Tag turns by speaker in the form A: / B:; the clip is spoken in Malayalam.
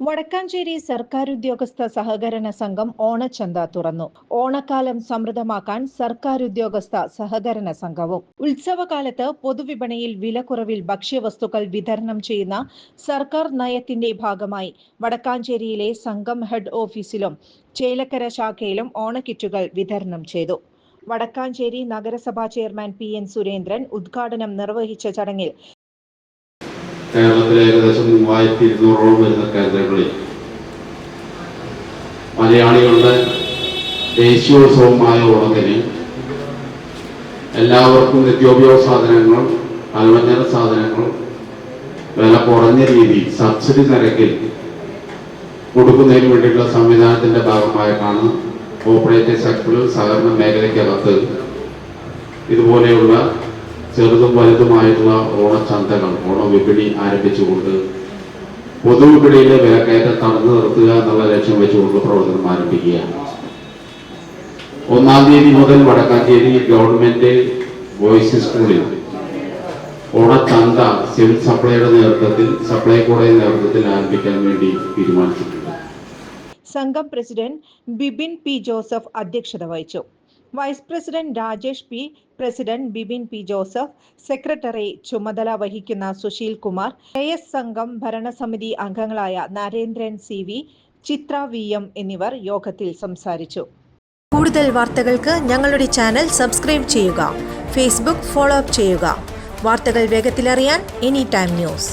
A: Vadakkancherry സർക്കാർ ഉദ്യോഗസ്ഥ സഹകരണ സംഘം ഓണച്ചന്ത തുറന്നു. ഓണക്കാലം സമൃദ്ധമാക്കാൻ സർക്കാർ ഉദ്യോഗസ്ഥ സഹകരണ സംഘവും. ഉത്സവകാലത്ത് പൊതുവിപണിയിൽ വിലക്കുറവിൽ ഭക്ഷ്യവസ്തുക്കൾ വിതരണം ചെയ്യുന്ന സർക്കാർ നയത്തിന്റെ ഭാഗമായി വടക്കാഞ്ചേരിയിലെ സംഘം ഹെഡ് ഓഫീസിലും ചേലക്കര ശാഖയിലും ഓണക്കിറ്റുകൾ വിതരണം ചെയ്തു. വടക്കാഞ്ചേരി നഗരസഭാ ചെയർമാൻ പി എൻ സുരേന്ദ്രൻ ഉദ്ഘാടനം നിർവഹിച്ച ചടങ്ങിൽ
B: കേരളത്തിലെ ഏകദേശം മൂവായിരത്തി ഇരുന്നൂറോളം വരുന്ന കേന്ദ്രങ്ങളിൽ മലയാളികളുടെ ദേശീയോത്സവമായ ഓണത്തിന് എല്ലാവർക്കും നിത്യോപയോഗ സാധനങ്ങൾ പലവ്യഞ്ജന സാധനങ്ങൾ വില കുറഞ്ഞ രീതിയിൽ സബ്സിഡി നിരക്കിൽ കൊടുക്കുന്നതിന് വേണ്ടിയിട്ടുള്ള സംവിധാനത്തിന്റെ ഭാഗമായിട്ടാണ് കോപ്പറേറ്റീവ് സെക്ടറിൽ സഹകരണ മേഖലയ്ക്കകത്ത് ഇതുപോലെയുള്ള ചെറുതും വലുതുമായിട്ടുള്ള ഓണച്ചന്തകൾ ഓണവിപണി ആരംഭിച്ചുകൊണ്ട് പൊതുവിപണിയിലെ വിലക്കയറ്റം തടഞ്ഞു നിർത്തുക എന്നുള്ള ലക്ഷ്യം വെച്ചുകൊണ്ട് പ്രവർത്തനം ആരംഭിക്കുകയാണ്. ഒന്നാം തീയതി മുതൽ വടക്കാഞ്ചേരി ഗവൺമെന്റ് ബോയ്സ് സ്കൂളിൽ ഓണച്ചന്ത സിവിൽ സപ്ലൈയുടെ നേതൃത്വത്തിൽ സപ്ലൈകോയുടെ നേതൃത്വത്തിൽ ആരംഭിക്കാൻ വേണ്ടി തീരുമാനിച്ചിട്ടുണ്ട്.
A: സംഘം പ്രസിഡന്റ് ബിബിൻ പി ജോസഫ് അധ്യക്ഷത വഹിച്ചു. Vice president Rajesh P president Bibin P Joseph secretary ചുമതല വഹിക്കുന്ന സുശീൽ കുമാർ എ എസ് സംഘം ഭരണസമിതി അംഗങ്ങളായ Narendran C V Chitra V M എന്നിവർ യോഗത്തിൽ സംസാരിച്ചു.
C: കൂടുതൽ വാർത്തകൾക്ക് ഞങ്ങളുടെ ചാനൽ സബ്സ്ക്രൈബ് ചെയ്യുക ഫേസ്ബുക്ക് ഫോളോ അപ്പ് ചെയ്യുക. വാർത്തകൾ വേഗത്തിലറിയാൻ എനി ടൈം ന്യൂസ്.